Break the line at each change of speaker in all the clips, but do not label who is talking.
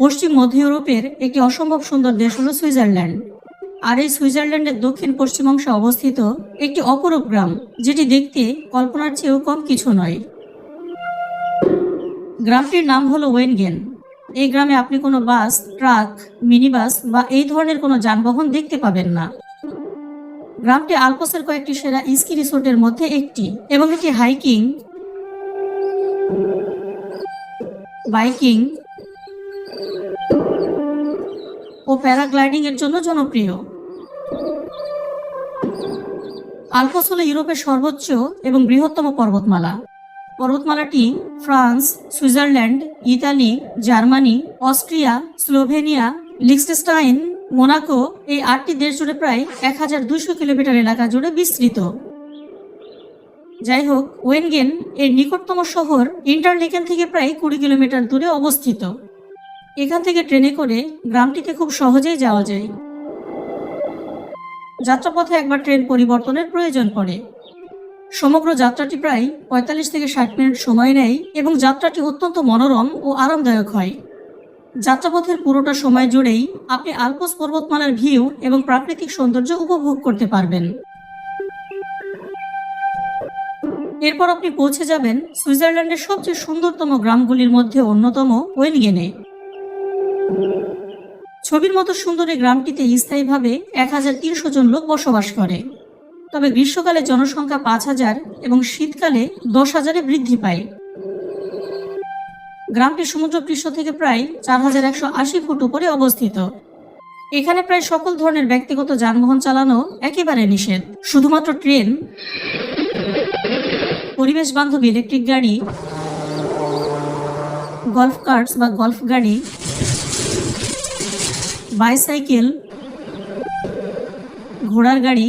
পশ্চিম মধ্য ইউরোপের একটি অসম্ভব সুন্দর দেশ হল সুইজারল্যান্ড আর এই সুইজারল্যান্ডের দক্ষিণ পশ্চিম অংশে অবস্থিত একটি অপরূপ গ্রাম যেটি দেখতে কল্পনার চেয়েও কম কিছু নয় গ্রামটির নাম হলো ওয়েনগেন এই গ্রামে আপনি কোনো বাস ট্রাক মিনি বাস বা এই ধরনের কোনো যানবাহন দেখতে পাবেন না গ্রামটি আলপসের কয়েকটি সেরা ইস্কি রিসোর্টের মধ্যে একটি এবং এটি হাইকিং বাইকিং ও প্যারাগ্লাইডিং এর জন্য জনপ্রিয় আলপস হল ইউরোপের সর্বোচ্চ এবং বৃহত্তম পর্বতমালা পর্বতমালাটি France Switzerland Italy Germany Austria Slovenia Liechtenstein Monaco এই আটটি দেশ জুড়ে প্রায় এক হাজার দুশো কিলোমিটার এলাকা জুড়ে বিস্তৃত যাই হোক ওয়েনগেন এর নিকটতম শহর ইন্টারলেকেন থেকে প্রায় কুড়ি কিলোমিটার দূরে অবস্থিত এখান থেকে ট্রেনে করে গ্রামটিতে খুব সহজেই যাওয়া যায় যাত্রাপথে একবার ট্রেন পরিবর্তনের প্রয়োজন পড়ে সমগ্র যাত্রাটি প্রায় পঁয়তাল্লিশ থেকে ষাট মিনিট সময় নেয় এবং যাত্রাটি অত্যন্ত মনোরম ও আরামদায়ক হয় যাত্রাপথের পুরোটা সময় জুড়েই আপনি আলপস পর্বতমালার ভিউ এবং প্রাকৃতিক সৌন্দর্য উপভোগ করতে পারবেন এরপর আপনি পৌঁছে যাবেন সুইজারল্যান্ডের সবচেয়ে সুন্দরতম গ্রামগুলির মধ্যে অন্যতম ওয়েনগেনে ছবির মতো সুন্দর এই গ্রামটিতে স্থায়ীভাবে এক হাজার তিনশো জন লোক বসবাস করে তবে গ্রীষ্মকালে জনসংখ্যা পাঁচ হাজার এবং শীতকালে দশ হাজারে বৃদ্ধি পায় গ্রামটি সমুদ্রপৃষ্ঠ থেকে প্রায় চার হাজার একশো আশি ফুট উপরে অবস্থিত এখানে প্রায় সকল ধরনের ব্যক্তিগত যানবাহন চালানো একেবারে নিষেধ শুধুমাত্র ট্রেন পরিবেশ বান্ধব ইলেকট্রিক গাড়ি গলফ কার্টস বা গলফ গাড়ি বাইসাইকেল ঘোড়ার গাড়ি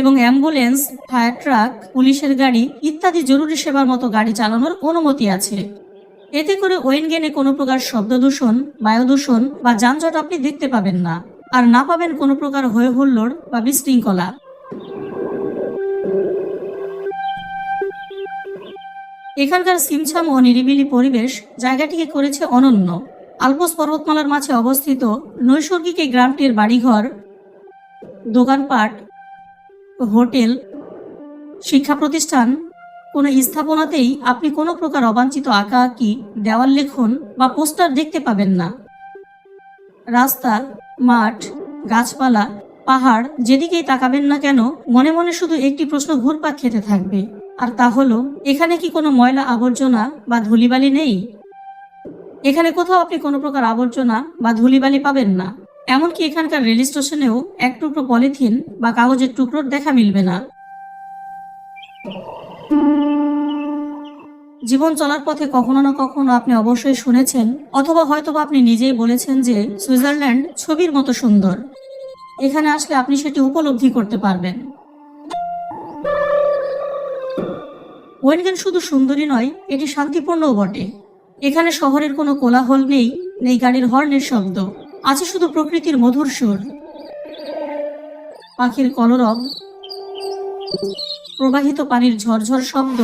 এবং অ্যাম্বুলেন্স ফায়ার ট্রাক পুলিশের গাড়ি ইত্যাদি জরুরি সেবার মতো গাড়ি চালানোর অনুমতি আছে এতে করে ওয়েনগেনে কোনো প্রকার শব্দ দূষণ বায়ু দূষণ বা যানজট আপনি দেখতে পাবেন না আর না পাবেন কোনো প্রকার হয়ে হুল্লোড় বা বিশৃঙ্খলা এখানকার সিমছাম ও নিরিবিলি পরিবেশ জায়গাটিকে করেছে অনন্য আলপস পর্বতমালার মাঝে অবস্থিত নৈসর্গিক এই গ্রামটির বাড়িঘর দোকানপাট হোটেল শিক্ষা প্রতিষ্ঠান কোনো স্থাপনাতেই আপনি কোনো প্রকার অবাঞ্ছিত আঁকাআঁকি দেওয়াল লেখন বা পোস্টার দেখতে পাবেন না রাস্তা মাঠ গাছপালা পাহাড় যেদিকেই তাকাবেন না কেন মনে মনে শুধু একটি প্রশ্ন ঘুরপাক খেতে থাকবে আর তা হলো এখানে কি কোনো ময়লা আবর্জনা বা ধুলিবালি নেই এখানে কোথাও আপনি কোনো প্রকার আবর্জনা বা ধুলিবালি পাবেন না এমনকি এখানকার রেল স্টেশনেও এক টুকরো পলিথিন বা কাগজের টুকরোর দেখা মিলবে না জীবন চলার পথে কখনো না কখনো আপনি অবশ্যই শুনেছেন অথবা হয়তো আপনি নিজেই বলেছেন যে সুইজারল্যান্ড ছবির মতো সুন্দর এখানে আসলে আপনি সেটি উপলব্ধি করতে পারবেন ওয়েনগেন শুধু সুন্দরী নয় এটি শান্তিপূর্ণও বটে এখানে শহরের কোনো কোলাহল নেই নেই গাড়ির হর্নের শব্দ আছে শুধু প্রকৃতির মধুর সুর পাখির কলরব প্রবাহিত পানির ঝরঝর শব্দ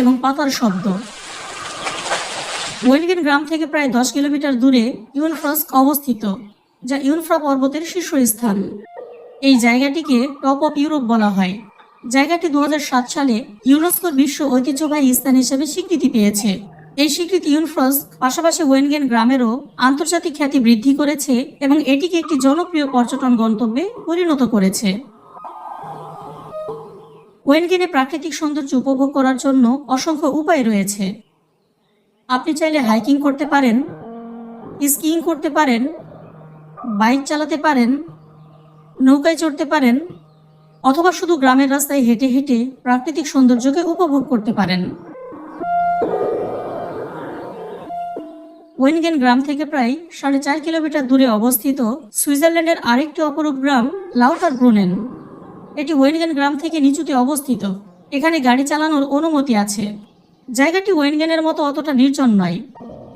এবং পাতার শব্দ ওয়েলগেন গ্রাম থেকে প্রায় দশ কিলোমিটার দূরে ইউনফ্রস্ক অবস্থিত যা ইউনফ্রা পর্বতের শীর্ষস্থান এই জায়গাটিকে টপ অফ ইউরোপ বলা হয় জায়গাটি দু সালে ইউনেস্কোর বিশ্ব ঐতিহ্যবাহী স্থান হিসেবে স্বীকৃতি পেয়েছে এই স্বীকৃতি ইউনফ্রস পাশাপাশি ওয়েনগেন গ্রামেরও আন্তর্জাতিক খ্যাতি বৃদ্ধি করেছে এবং এটিকে একটি জনপ্রিয় পর্যটন গন্তব্যে পরিণত করেছে ওয়েনগেনে প্রাকৃতিক সৌন্দর্য উপভোগ করার জন্য অসংখ্য উপায় রয়েছে আপনি চাইলে হাইকিং করতে পারেন স্কিইং করতে পারেন বাইক চালাতে পারেন নৌকায় চড়তে পারেন অথবা শুধু গ্রামের রাস্তায় হেঁটে হেঁটে প্রাকৃতিক সৌন্দর্যকে উপভোগ করতে পারেন ওয়েনগেন গ্রাম থেকে প্রায় সাড়ে চার কিলোমিটার দূরে অবস্থিত সুইজারল্যান্ডের আরেকটি অপরূপ গ্রাম লাউটার ব্রুনেন এটি ওয়েনগেন গ্রাম থেকে নিচুতে অবস্থিত এখানে গাড়ি চালানোর অনুমতি আছে জায়গাটি ওয়েনগেনের মতো অতটা নির্জন নয়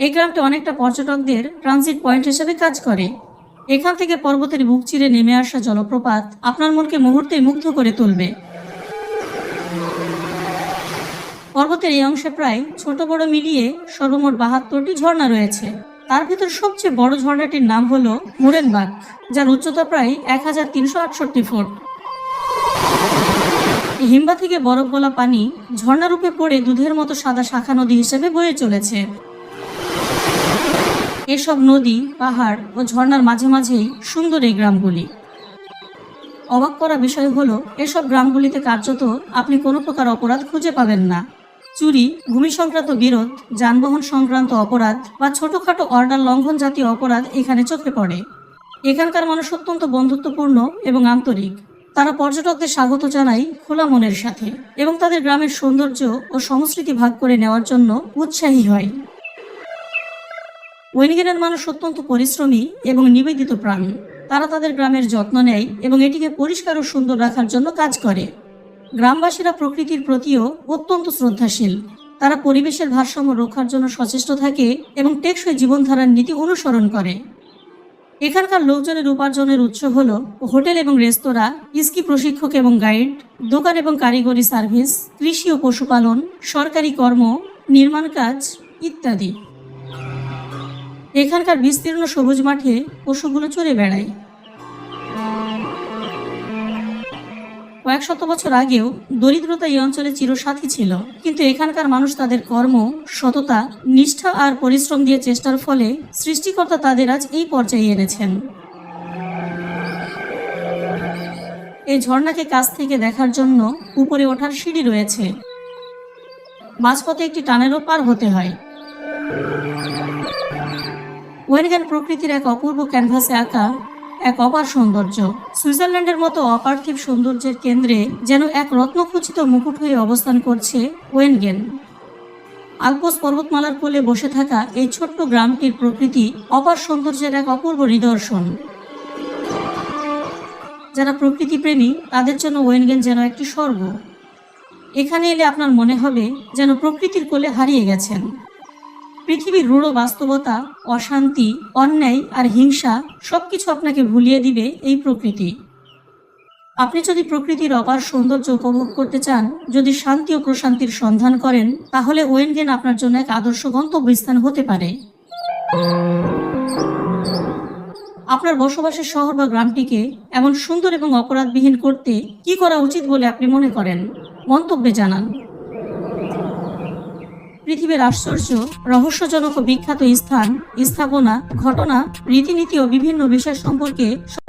এই গ্রামটি অনেকটা পর্যটকদের ট্রানজিট পয়েন্ট হিসেবে কাজ করে এখান থেকে পর্বতের বুক চিরে নেমে আসা জলপ্রপাত আপনার মনকে মুহূর্তে মুগ্ধ করে তুলবে পর্বতের এই অংশে প্রায় ছোট বড় মিলিয়ে সর্বমোট বাহাত্তরটি ঝর্ণা রয়েছে তার ভিতর সবচেয়ে বড় ঝর্ণাটির নাম হলো মুরেনবাগ যার উচ্চতা প্রায় এক হাজার তিনশো আটষট্টি ফুট হিমবা থেকে বরফ গোলা পানি ঝর্ণারূপে পড়ে দুধের মতো সাদা শাখা নদী হিসেবে বয়ে চলেছে এসব নদী পাহাড় ও ঝর্ণার মাঝে মাঝেই সুন্দর এই গ্রামগুলি অবাক করা বিষয় হলো এসব গ্রামগুলিতে কার্যত আপনি কোনো প্রকার অপরাধ খুঁজে পাবেন না চুরি ভূমি সংক্রান্ত বিরোধ যানবাহন সংক্রান্ত অপরাধ বা ছোটোখাটো অর্ডার লঙ্ঘন জাতীয় অপরাধ এখানে চোখে পড়ে এখানকার মানুষ অত্যন্ত বন্ধুত্বপূর্ণ এবং আন্তরিক তারা পর্যটকদের স্বাগত জানায় খোলা মনের সাথে এবং তাদের গ্রামের সৌন্দর্য ও সংস্কৃতি ভাগ করে নেওয়ার জন্য উৎসাহী হয় ওয়েনগেরের মানুষ অত্যন্ত পরিশ্রমী এবং নিবেদিত প্রাণ তারা তাদের গ্রামের যত্ন নেয় এবং এটিকে পরিষ্কার ও সুন্দর রাখার জন্য কাজ করে গ্রামবাসীরা প্রকৃতির প্রতিও অত্যন্ত শ্রদ্ধাশীল তারা পরিবেশের ভারসাম্য রক্ষার জন্য সচেষ্ট থাকে এবং টেকসই জীবনধারার নীতি অনুসরণ করে এখানকার লোকজনের উপার্জনের উৎস হল হোটেল এবং রেস্তোরাঁ স্কি প্রশিক্ষক এবং গাইড দোকান এবং কারিগরি সার্ভিস কৃষি ও পশুপালন সরকারি কর্ম নির্মাণ কাজ ইত্যাদি এখানকার বিস্তীর্ণ সবুজ মাঠে পশুগুলো চড়ে বেড়ায় কয়েক শত বছর আগেও দরিদ্রতা এই অঞ্চলে চিরসাথী ছিল কিন্তু এখানকার মানুষ তাদের কর্ম সততা নিষ্ঠা আর পরিশ্রম দিয়ে চেষ্টার ফলে সৃষ্টিকর্তা তাদের আজ এই পর্যায়ে এনেছেন এই ঝর্ণাকে কাছ থেকে দেখার জন্য উপরে ওঠার সিঁড়ি রয়েছে মাঝপথে একটি টানেরও পার হতে হয় ওয়েরিগান প্রকৃতির এক অপূর্ব ক্যানভাসে আঁকা এক অপার সৌন্দর্য সুইজারল্যান্ডের মতো অপার্থিব সৌন্দর্যের কেন্দ্রে যেন এক রত্নখচিত মুকুট হয়ে অবস্থান করছে ওয়েনগেন আলপোস পর্বতমালার কোলে বসে থাকা এই ছোট্ট গ্রামটির প্রকৃতি অপার সৌন্দর্যের এক অপূর্ব নিদর্শন যারা প্রকৃতি প্রেমী তাদের জন্য ওয়েনগেন যেন একটি স্বর্গ এখানে এলে আপনার মনে হবে যেন প্রকৃতির কোলে হারিয়ে গেছেন পৃথিবীর রূঢ় বাস্তবতা অশান্তি অন্যায় আর হিংসা সব কিছু আপনাকে ভুলিয়ে দিবে এই প্রকৃতি আপনি যদি প্রকৃতির অপার সৌন্দর্য উপভোগ করতে চান যদি শান্তি ও প্রশান্তির সন্ধান করেন তাহলে ওয়েনগেন আপনার জন্য এক আদর্শ গন্তব্য স্থান হতে পারে আপনার বসবাসের শহর বা গ্রামটিকে এমন সুন্দর এবং অপরাধবিহীন করতে কি করা উচিত বলে আপনি মনে করেন মন্তব্যে জানান পৃথিবীর আশ্চর্য রহস্যজনক বিখ্যাত স্থান স্থাপনা ঘটনা রীতিনীতি ও বিভিন্ন বিষয় সম্পর্কে